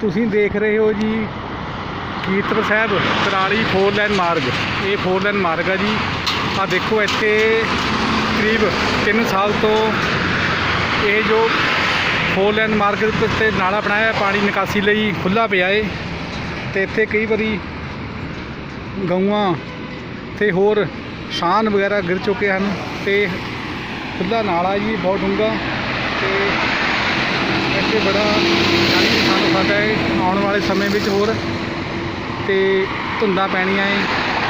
ਤੁਸੀਂ ਦੇਖ ਰਹੇ ਹੋ ਜੀ ਕੀਰਤਪੁਰ ਸਾਹਿਬ ਕਰਾਲੀ ਫੋਰ ਲਾਈਨ ਮਾਰਗ। ਇਹ ਫੋਰ ਲਾਈਨ ਮਾਰਗ ਆ ਜੀ। ਆ ਦੇਖੋ ਇੱਥੇ ਕਰੀਬ 3 ਸਾਲ ਤੋਂ ਇਹ ਜੋ ਫੋਰ ਲਾਈਨ ਮਾਰਗ 'ਤੇ ਨਾਲਾ ਬਣਾਇਆ ਪਾਣੀ ਨਿਕਾਸੀ ਲਈ ਖੁੱਲਾ ਪਿਆ ਏ। ਤੇ ਇੱਥੇ ਕਈ ਵਾਰੀ ਗਊਆਂ ਤੇ ਹੋਰ ਸ਼ਾਨ ਵਗੈਰਾ ਗਿਰ ਚੁੱਕੇ ਹਨ ਤੇ ਖੁੱਲਾ ਨਾਲਾ ਜੀ, ਬਹੁਤ ਡੂੰਘਾ ਤੇ ਇੱਥੇ ਬੜਾ ਜਾਨੀ ਨੁਕਸਾਨ ਹੋ ਹੈ। ਵਾਲੇ ਸਮੇਂ ਵਿੱਚ ਹੋਰ ਤੇ ਧੁੰਦਾਂ ਪੈਣੀਆਂ ਏ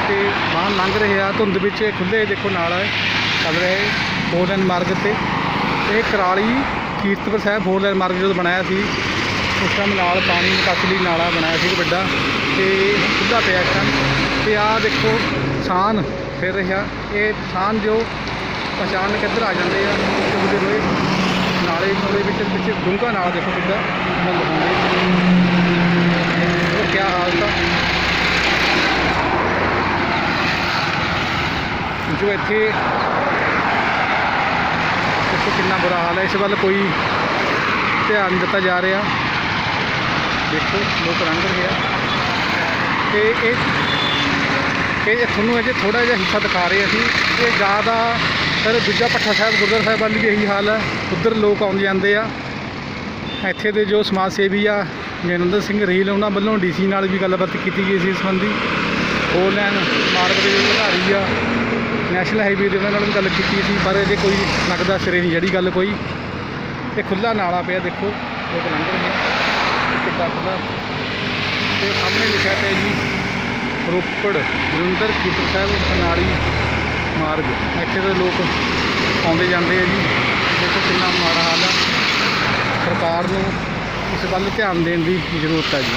ਤੇ ਵਾਹਨ ਲੰਘ ਰਹੇ ਆ, ਧੁੰਦ ਵਿੱਚ ਖੁੱਲੇ ਦੇਖੋ ਨਾਲ ਚੱਲ ਰਹੇ ਹੈ ਫੋਰ ਲਾਈਨ ਮਾਰਗ ਤੇ। ਇਹ ਕਰਾਲੀ ਕੀਰਤਪੁਰ ਸਾਹਿਬ ਫੋਰ ਲਾਈਨ ਮਾਰਗ ਜਦੋਂ ਬਣਾਇਆ ਸੀ, ਉਸ ਟਾਈਮ ਨਾਲ ਪਾਣੀ ਨਿਕਾਸੀ ਨਾਲਾ ਬਣਾਇਆ ਸੀ ਇੱਕ ਵੱਡਾ ਤੇ ਖੁੱਲਾ ਪਿਆ ਇਸ ਟਾਈਮ ਤੇ ਆਹ ਦੇਖੋ ਸਾਨ ਫਿਰ ਰਿਹਾ ਇਹ ਸਾਨ ਜੋ ਅਚਾਨਕ ਇੱਧਰ ਆ ਜਾਂਦੇ ਆ ਚੁਗਦੇ ਹੋਏ ਨਾਲੇ ਕੋਲੇ ਵਿੱਚ ਵਿੱਚ ਡੂੰਘਾ ਨਾਲਾ ਦੇਖੋ ਕਿੱਦਾਂ ਬੰਦ ਹੁੰਦੇ ਜੋ ਇੱਥੇ ਦੇਖੋ ਕਿੰਨਾ ਬੁਰਾ ਹਾਲ ਹੈ। ਇਸ ਵੱਲ ਕੋਈ ਧਿਆਨ ਦਿੱਤਾ ਜਾ ਰਿਹਾ। ਦੇਖੋ, ਲੋਕ ਲੰਘ ਰਹੇ ਆ। ਤੇ ਇਹ ਇਹ ਤੁਹਾਨੂੰ ਅਜੇ ਥੋੜਾ ਜਿਹਾ ਹਿੱਸਾ ਦਿਖਾ ਰਹੇ ਅਸੀਂ ਇਹ ਜ਼ਿਆਦਾ ਫਿਰ ਦੂਜਾ ਪੱਠਾ ਸਾਹਿਬ, ਗੁਰਦੁਆਰਾ ਸਾਹਿਬ ਵੱਲ ਵੀ ਇਹੀ ਹਾਲ ਹੈ ਉੱਧਰ ਲੋਕ ਆਉਂਦੇ ਜਾਂਦੇ ਆ। ਇੱਥੇ ਦੇ ਜੋ ਸਮਾਜ ਸੇਵੀ ਆ, ਜਨੰਦਰ ਸਿੰਘ ਰੀਲ ਉਹਨਾਂ ਵੱਲੋਂ ਡੀਸੀ ਨਾਲ ਵੀ ਗੱਲਬਾਤ ਕੀਤੀ ਗਈ ਸੀ ਇਸ ਸੰਬੰਧੀ। ਹੋਰ ਲੈਣ ਮਾਰਗ ਦੇ ਜੋ ਅਧਿਕਾਰੀ ਆ। ਨੈਸ਼ਨਲ ਹਾਈਵੇ ਦੇ ਉਹਨਾਂ ਨਾਲ ਵੀ ਗੱਲ ਕੀਤੀ ਸੀ, ਪਰ ਇਹਦੇ ਕੋਈ ਲੱਗਦਾ ਸਿਰੇ ਨਹੀਂ ਜਿਹੜੀ ਗੱਲ ਕੋਈ। ਇਹ ਖੁੱਲਾ ਨਾਲਾ ਪਿਆ, ਦੇਖੋ। ਲੋਕ ਲੰਘ ਰਹੇ ਆ। ਕਿੱਦਾਂ ਖੁੱਲਾ ਤੇ ਸਾਹਮਣੇ ਲਿਖਿਆ ਪਿਆ ਜੀ, ਰੋਪੜ, ਜਲੰਧਰ ਕੀਰਤਪੁਰ ਸਾਹਿਬ ਅਨਾੜੀ ਮਾਰਗ। ਇੱਥੇ ਦੇ ਲੋਕ ਆਉਂਦੇ ਜਾਂਦੇ ਆ ਜੀ। ਦੇਖੋ ਕਿੰਨਾ ਮਾੜਾ ਹਾਲ ਆ। ਸਰਕਾਰ ਨੂੰ ਇਸ ਵੱਲ ਧਿਆਨ ਦੇਣ ਦੀ ਜ਼ਰੂਰਤ ਹੈ ਜੀ।